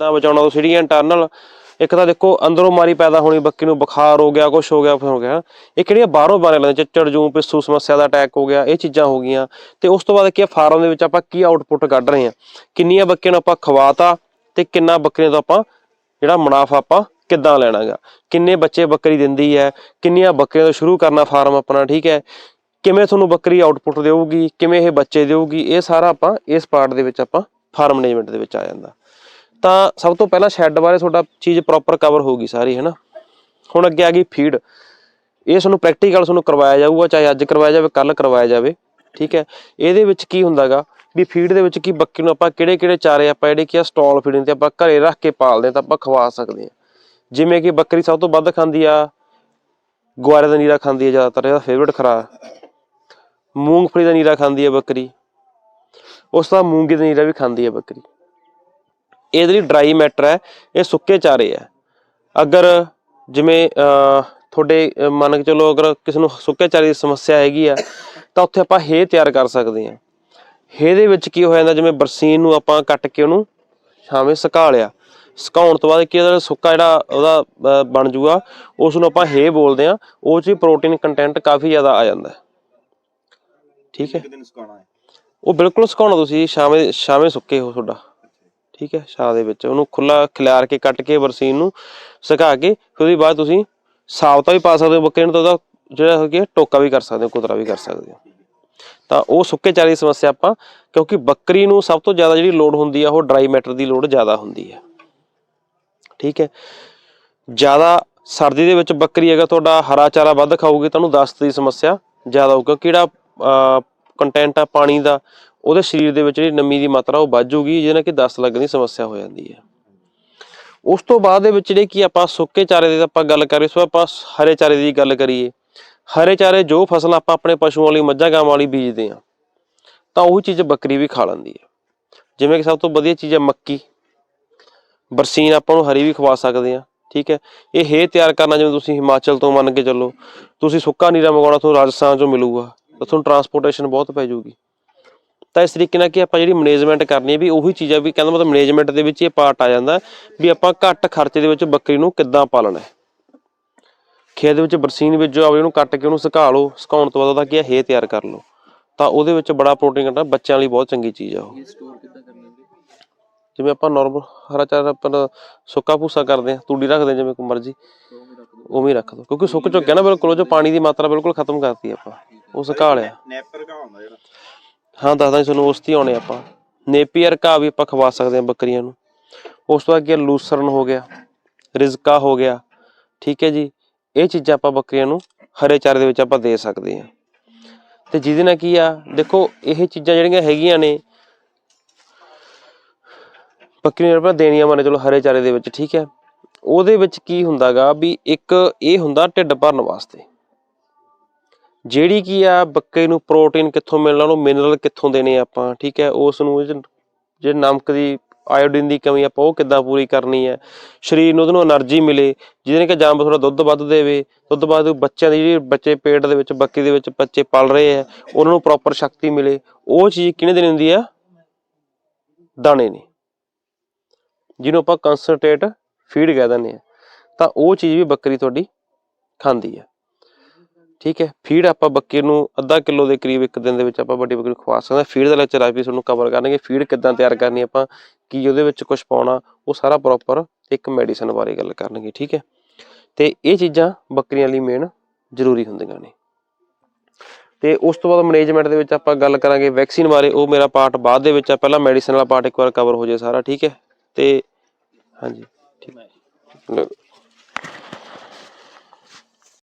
ਕਿੱਦਾਂ ਬਚਾਉਣਾ ਤੋਂ ਜਿਹੜੀਆਂ ਇੰਟਰਨਲ ਇੱਕ ਤਾਂ ਦੇਖੋ ਅੰਦਰੋਂ ਮਾਰੀ ਪੈਦਾ ਹੋਣੀ, ਬੱਕੀ ਨੂੰ ਬੁਖਾਰ ਹੋ ਗਿਆ ਕੁਝ ਹੋ ਗਿਆ ਫਿਰ ਹੋ ਗਿਆ। ਇਹ ਕਿਹੜੀਆਂ ਬਾਹਰੋਂ ਬਾਰੇ ਲੈਂਦੇ ਚਿੱਚੜ, ਜੂ, ਪਿੱਸੂ, ਸਮੱਸਿਆ ਦਾ ਅਟੈਕ ਹੋ ਗਿਆ, ਇਹ ਚੀਜ਼ਾਂ ਹੋ ਗਈਆਂ। ਤੇ ਉਸ ਤੋਂ ਬਾਅਦ ਕੀ ਫਾਰਮ ਦੇ ਵਿੱਚ ਆਪਾਂ ਕੀ ਆਊਟਪੁੱਟ ਕੱਢ ਰਹੇ ਹਾਂ? ਕਿੰਨੀਆਂ ਬੱਕੀਆਂ ਨੂੰ ਆਪਾਂ ਖਵਾਤਾ ਤੇ ਕਿੰਨਾ ਬੱਕਰੀਆਂ ਤੋਂ ਆਪਾਂ ਜਿਹੜਾ ਮੁਨਾਫਾ ਆਪਾਂ ਕਿੱਦਾਂ ਲੈਣਾਗਾ? ਕਿੰਨੇ ਬੱਚੇ ਬੱਕਰੀ ਦਿੰਦੀ ਹੈ? ਕਿੰਨੀਆਂ ਬੱਕਰੀਆਂ ਤੋਂ ਸ਼ੁਰੂ ਕਰਨਾ ਫਾਰਮ ਆਪਣਾ, ਠੀਕ ਹੈ? ਕਿਵੇਂ ਤੁਹਾਨੂੰ ਬੱਕਰੀ ਆਊਟਪੁੱਟ ਦੇਊਗੀ? ਕਿਵੇਂ ਇਹ ਬੱਚੇ ਦੇਊਗੀ? ਇਹ ਸਾਰਾ ਆਪਾਂ ਇਸ ਪਾਰਟ ਦੇ ਵਿੱਚ ਆਪਾਂ ਫਾਰਮ ਮੈਨੇਜਮੈਂਟ ਦੇ ਵਿੱਚ ਆ ਜਾਂਦਾ। ਤਾਂ ਸਭ ਤੋਂ ਪਹਿਲਾਂ ਸ਼ੈੱਡ ਬਾਰੇ ਤੁਹਾਡਾ ਚੀਜ਼ ਪ੍ਰੋਪਰ ਕਵਰ ਹੋਊਗੀ ਸਾਰੀ, ਹੈ ਨਾ? ਹੁਣ ਅੱਗੇ ਆ ਗਈ ਫੀਡ ਇਹ ਤੁਹਾਨੂੰ ਪ੍ਰੈਕਟੀਕਲ ਤੁਹਾਨੂੰ ਕਰਵਾਇਆ ਜਾਊਗਾ, ਚਾਹੇ ਅੱਜ ਕਰਵਾਇਆ ਜਾਵੇ ਕੱਲ ਕਰਵਾਇਆ ਜਾਵੇ, ਠੀਕ ਹੈ? ਇਹਦੇ ਵਿੱਚ ਕੀ ਹੁੰਦਾਗਾ ਵੀ ਫੀਡ ਦੇ ਵਿੱਚ ਕੀ ਬੱਕਰੀ ਨੂੰ ਆਪਾਂ ਕਿਹੜੇ ਕਿਹੜੇ ਚਾਰੇ ਆਪਾਂ ਜਿਹੜੇ ਕੀ ਆ ਸਟਾਲ ਫੀਡਿੰਗ ਤੇ ਆਪਾਂ ਘਰੇ ਰੱਖ ਕੇ ਪਾਲਦੇ ਹਾਂ ਤਾਂ ਆਪਾਂ ਖਵਾ ਸਕਦੇ ਹਾਂ। ਜਿਵੇਂ ਕਿ ਬੱਕਰੀ ਸਭ ਤੋਂ ਵੱਧ ਖਾਂਦੀ ਆ, ਗੁਆਰੇ ਦਾ ਨੀਰਾ ਖਾਂਦੀ ਆ ਜ਼ਿਆਦਾਤਰ, ਇਹਦਾ ਫੇਵਰਟ ਖਰਾ ਮੂੰਗਫਲੀ ਦਾ ਨੀਰਾ ਖਾਂਦੀ ਆ ਬੱਕਰੀ। ਉਸ ਤੋਂ ਮੂੰਗੀ ਦਾ ਨੀਰਾ ਵੀ ਖਾਂਦੀ ਆ ਬੱਕਰੀ। ਇਹਦੇ ਲਈ ਡਰਾਈ ਮੈਟਰ ਹੈ ਇਹ ਸੁੱਕੇ ਚਾਰੇ ਹੈ। ਅਗਰ ਜਿਵੇਂ ਤੁਹਾਡੇ ਮੰਨ ਕੇ ਚਲੋ ਅਗਰ ਕਿਸੇ ਨੂੰ ਸੁੱਕੇ ਚਾਰੇ ਦੀ ਸਮੱਸਿਆ ਹੈਗੀ ਆ ਤਾਂ ਉੱਥੇ ਆਪਾਂ ਹੇ ਤਿਆਰ ਕਰ ਸਕਦੇ ਹਾਂ। ਹੇ ਦੇ ਵਿੱਚ ਕੀ ਹੋ ਜਾਂਦਾ ਜਿਵੇਂ ਬਰਸੀਨ ਨੂੰ ਆਪਾਂ ਕੱਟ ਕੇ ਉਹਨੂੰ ਛਾਵੇਂ ਸੁਕਾ ਲਿਆ। ਸੁਕਾਉਣ ਤੋਂ ਬਾਅਦ ਕੀ ਉਹਦਾ ਸੁੱਕਾ ਜਿਹੜਾ ਉਹਦਾ ਬਣ ਜੂਗਾ ਉਸ ਨੂੰ ਆਪਾਂ ਹੇ ਬੋਲਦੇ ਆ ਉਹ 'ਚ ਪ੍ਰੋਟੀਨ ਕੰਟੈਂਟ ਕਾਫੀ ਜ਼ਿਆਦਾ ਆ ਜਾਂਦਾ ਠੀਕ ਹੈ? ਉਹ ਬਿਲਕੁਲ ਸੁਕਾਉਣਾ ਤੁਸੀਂ ਛਾਵੇਂ ਛਾਵੇਂ ਸੁੱਕੇ ਹੋ ਤੁਹਾਡਾ। ਠੀਕ ਹੈ ਛਾਂ ਦੇ ਵਿੱਚ। ਉਹਨੂੰ ਖੁੱਲਾ ਖਿਲਾਰ ਕੇ ਕੱਟ ਕੇ ਬਰਸੀਨ ਨੂੰ ਸੁਕਾ ਕੇ, ਫਿਰ ਉਹਦੇ ਬਾਅਦ ਤੁਸੀਂ ਸਾਬਤਾ ਵੀ ਪਾ ਸਕਦੇ ਹੋ ਬੱਕਰੇ ਨੂੰ, ਤਾਂ ਉਹਦਾ ਜਿਹੜਾ ਹੋ ਗਿਆ ਟੋਕਾ ਵੀ ਕਰ ਸਕਦੇ ਹੋ ਕੁਤਰਾ ਵੀ ਕਰ ਸਕਦੇ ਹੋ। ਤਾਂ ਉਹ ਸੁੱਕੇ ਚਾਰੇ ਦੀ ਸਮੱਸਿਆ ਆਪਾਂ, ਕਿਉਂਕਿ ਬੱਕਰੀ ਨੂੰ ਸਭ ਤੋਂ ਜ਼ਿਆਦਾ ਜਿਹੜੀ ਲੋਡ ਹੁੰਦੀ ਆ, ਉਹ ਡਰਾਈ ਮੈਟਰ ਦੀ ਲੋਡ ਜ਼ਿਆਦਾ ਹੁੰਦੀ ਹੈ। ਠੀਕ ਹੈ? ਜ਼ਿਆਦਾ ਸਰਦੀ ਦੇ ਵਿੱਚ ਬੱਕਰੀ ਅਗਰ ਤੁਹਾਡਾ ਹਰਾ ਚਾਰਾ ਵੱਧ ਖਾਊਗੀ, ਤੁਹਾਨੂੰ ਦਸਤ ਦੀ ਸਮੱਸਿਆ ਜ਼ਿਆਦਾ ਹੋਊਗੀ ਕਿਹੜਾ ਜਿਹੜਾ ਕੰਟੈਂਟ ਆ ਪਾਣੀ ਦਾ, ਉਹਦੇ ਸਰੀਰ ਦੇ ਵਿੱਚ ਜਿਹੜੀ ਨਮੀ ਦੀ ਮਾਤਰਾ ਉਹ ਵੱਧ ਜੂਗੀ ਜਿਹਦੇ ਨਾਲ ਕਿ ਦਸਤ ਲੱਗਣ ਦੀ ਸਮੱਸਿਆ ਹੋ ਜਾਂਦੀ ਹੈ। ਉਸ ਤੋਂ ਬਾਅਦ ਦੇ ਵਿੱਚ ਜਿਹੜੇ ਕੀ ਆਪਾਂ ਸੁੱਕੇ ਚਾਰੇ ਦੀ ਆਪਾਂ ਗੱਲ ਕਰੀਏ ਸੋ ਆਪਾਂ ਹਰੇ ਚਾਰੇ ਦੀ ਗੱਲ ਕਰੀਏ। ਹਰੇ ਚਾਰੇ ਜੋ ਫਸਲ ਆਪਾਂ ਆਪਣੇ ਪਸ਼ੂਆਂ ਲਈ, ਮੱਝਾਂ ਗਾਵਾਂ ਲਈ ਬੀਜਦੇ ਆ ਤਾਂ ਉਹ ਚੀਜ਼ ਬੱਕਰੀ ਵੀ ਖਾ ਲੈਂਦੀ ਹੈ। ਜਿਵੇਂ ਕਿ ਸਭ ਤੋਂ ਵਧੀਆ ਚੀਜ਼ ਹੈ ਮੱਕੀ। ਬਰਸੀਨ ਆਪਾਂ ਨੂੰ ਹਰੀ ਵੀ ਖਵਾ ਸਕਦੇ ਆ ਠੀਕ ਹੈ। ਇਹ ਹੇ ਤਿਆਰ ਕਰਨਾ, ਜਿਵੇਂ ਤੁਸੀਂ ਹਿਮਾਚਲ ਤੋਂ ਮੰਨ ਕੇ ਚੱਲੋ, ਤੁਸੀਂ ਸੁੱਕਾ ਨੀਰਾ ਮੰਗਾਉਣਾ ਤੁਹਾਨੂੰ ਰਾਜਸਥਾਨ ਚੋਂ ਮਿਲੂਗਾ। ਤਾਂ ਤੁਹਾਨੂੰ ਟਰਾਂਸਪੋਰਟੇਸ਼ਨ ਬਹੁਤ ਪੈ ਜਾਊਗੀ। ਤਾਂ ਇਸ ਤਰੀਕੇ ਨਾਲ ਕਿ ਆਪਾਂ ਜਿਹੜੀ ਮੈਨੇਜਮੈਂਟ ਕਰਨੀ ਹੈ ਵੀ ਉਹੀ ਚੀਜ਼ਾਂ ਵੀ ਕਹਿੰਦਾ ਮਤਲਬ ਮੈਨੇਜਮੈਂਟ ਦੇ ਵਿੱਚ ਇਹ ਪਾਰਟ ਆ ਜਾਂਦਾ ਵੀ ਆਪਾਂ ਘੱਟ ਖਰਚੇ ਦੇ ਵਿੱਚ ਬੱਕਰੀ ਨੂੰ ਕਿੱਦਾਂ ਪਾਲਣਾ ਹੈ। ਖੇਤ ਦੇ ਵਿੱਚ ਬਰਸੀਨ ਬੀਜੋ ਆਵੇ ਉਹਨੂੰ ਕੱਟ ਕੇ ਉਹਨੂੰ ਸੁਕਾ ਲਓ ਸੁਕਾਉਣ ਤੋਂ ਬਾਅਦ ਉਹਦਾ ਕੀ ਹੈ ਹੇ ਤਿਆਰ ਕਰ ਲਓ। ਤਾਂ ਉਹਦੇ ਵਿੱਚ ਬੜਾ ਪ੍ਰੋਟੀਨ ਕੰਟੈਂਟ ਬੱਚਿਆਂ ਲਈ ਬਹੁਤ ਚੰਗੀ ਚੀਜ਼ ਆ ਉਹ। ਜਿਵੇਂ ਆਪਾਂ ਨਾਰਮਲ ਹਰਾ ਚਾਰਾ ਆਪਾਂ ਸੁੱਕਾ ਭੂਸਾ ਕਰਦੇ ਆ ਤੂੜੀ ਰੱਖਦੇ ਹਾਂ ਜਿਵੇਂ ਕੋਈ ਮਰਜ਼ੀ ਉਵੇਂ ਰੱਖ ਦੋ ਕਿਉਂਕਿ ਸੁੱਕ ਚੁੱਕਿਆ ਨਾ ਬਿਲਕੁਲ ਉਹ ਜੋ ਪਾਣੀ ਦੀ ਮਾਤਰਾ ਬਿਲਕੁਲ ਖਤਮ ਕਰਤੀ ਆਪਾਂ। ਉਹ ਸੁਕਾ ਲਿਆ। ਨੈਪਰ ਘਾ ਹੁੰਦਾ ਜਿਹੜਾ। ਹਾਂ ਦੱਸਦਾ ਜੀ ਤੁਹਾਨੂੰ ਉਸ ਤੇ ਆਉਣੇ ਆਪਾਂ। ਨੇਪੀਅਰ ਘਾਹ ਵੀ ਆਪਾਂ ਖਵਾ ਸਕਦੇ ਹਾਂ ਬੱਕਰੀਆਂ ਨੂੰ। ਉਸ ਤੋਂ ਅੱਗੇ ਲੂਸਰਨ ਹੋ ਗਿਆ ਰਿਜ਼ਕਾ ਹੋ ਗਿਆ। ਠੀਕ ਹੈ ਜੀ ਇਹ ਚੀਜ਼ਾਂ ਆਪਾਂ ਬੱਕਰੀਆਂ ਨੂੰ ਹਰੇ ਚਾਰੇ ਦੇ ਵਿੱਚ ਆਪਾਂ ਦੇ ਸਕਦੇ ਹਾਂ। ਤੇ ਜਿਹਦੇ ਨਾਲ ਕੀ ਆ ਦੇਖੋ ਇਹ ਚੀਜ਼ਾਂ ਜਿਹੜੀਆਂ ਹੈਗੀਆਂ ਨੇ ਬੱਕਰੀਆਂ ਆਪਾਂ ਦੇਣੀਆਂ ਮੰਨ ਚਲੋ ਹਰੇ ਚਾਰੇ ਦੇ ਵਿੱਚ ਠੀਕ ਹੈ। ਉਹਦੇ ਵਿੱਚ ਕੀ ਹੁੰਦਾਗਾ ਵੀ ਇੱਕ ਇਹ ਹੁੰਦਾ ਢਿੱਡ ਭਰਨ ਵਾਸਤੇ। ਜਿਹੜੀ ਕੀ ਆ ਬੱਕੇ ਨੂੰ ਪ੍ਰੋਟੀਨ ਕਿੱਥੋਂ ਮਿਲਣਾ, ਉਹਨੂੰ ਮਿਨਰਲ ਕਿੱਥੋਂ ਦੇਣੇ ਆਪਾਂ, ਠੀਕ ਹੈ? ਉਸ ਨੂੰ ਜੇ ਨਮਕ ਦੀ ਆਇਓਡੀਨ ਦੀ ਕਮੀ ਆਪਾਂ ਉਹ ਕਿੱਦਾਂ ਪੂਰੀ ਕਰਨੀ ਹੈ? ਸਰੀਰ ਨੂੰ ਉਹਨੂੰ એનર્ਜੀ ਮਿਲੇ, ਜਿਹਦੇ ਨਾਲ ਕਿ ਜਾਂਬ ਥੋੜਾ ਦੁੱਧ ਵੱਧ ਦੇਵੇ, ਦੁੱਧ ਵੱਧ ਬੱਚਿਆਂ ਦੀ ਜਿਹੜੀ ਬੱਚੇ ਪੇਟ ਦੇ ਵਿੱਚ ਬੱਕੀ ਦੇ ਵਿੱਚ ਬੱਚੇ ਪਲ ਰਹੇ ਆ ਉਹਨਾਂ ਨੂੰ ਪ੍ਰੋਪਰ ਸ਼ਕਤੀ ਮਿਲੇ। ਉਹ ਚੀਜ਼ ਕਿਹਨੇ ਦੇਣੀ ਹੁੰਦੀ ਆ? ਦਾਣੇ ਨੇ। ਜਿਹਨੂੰ ਆਪਾਂ ਕਨਸੈਂਟਰੇਟ ਫੀਡ ਕਹਿ ਦਿੰਦੇ ਆ ਤਾਂ ਉਹ ਚੀਜ਼ ਵੀ ਬੱਕਰੀ ਤੁਹਾਡੀ ਖਾਂਦੀ ਆ ਠੀਕ ਹੈ ਫੀਡ ਆਪਾਂ ਬੱਕੇ ਨੂੰ ਅੱਧਾ ਕਿਲੋ ਦੇ ਕਰੀਬ ਇੱਕ ਦਿਨ ਦੇ ਵਿੱਚ ਆਪਾਂ ਵੱਡੀ ਬੱਕਰੀ ਨੂੰ ਖਵਾ ਸਕਦੇ ਹਾਂ। ਫੀਡ ਦਾ ਲੈਕਚਰ ਆ ਵੀ ਤੁਹਾਨੂੰ ਕਵਰ ਕਰਨਗੇ ਫੀਡ ਕਿੱਦਾਂ ਤਿਆਰ ਕਰਨੀ ਆਪਾਂ, ਕੀ ਉਹਦੇ ਵਿੱਚ ਕੁਝ ਪਾਉਣਾ, ਉਹ ਸਾਰਾ ਪ੍ਰੋਪਰ ਇੱਕ ਮੈਡੀਸਨ ਬਾਰੇ ਗੱਲ ਕਰਨਗੇ, ਠੀਕ ਹੈ। ਤੇ ਇਹ ਚੀਜ਼ਾਂ ਬੱਕਰੀਆਂ ਲਈ ਮੇਨ ਜ਼ਰੂਰੀ ਹੁੰਦੀਆਂ ਨੇ। ਤੇ ਉਸ ਤੋਂ ਬਾਅਦ ਮੈਨੇਜਮੈਂਟ ਦੇ ਵਿੱਚ ਆਪਾਂ ਗੱਲ ਕਰਾਂਗੇ ਵੈਕਸੀਨ ਬਾਰੇ, ਉਹ ਮੇਰਾ ਪਾਰਟ ਬਾਅਦ ਦੇ ਵਿੱਚ ਆ, ਪਹਿਲਾਂ ਮੈਡੀਸਨ ਵਾਲਾ ਪਾਰਟ ਇੱਕ ਵਾਰ ਕਵਰ ਹੋ ਜਾਏ ਸਾਰਾ, ਠੀਕ ਹੈ। ਤੇ ਹਾਂਜੀ। ਠੀਕ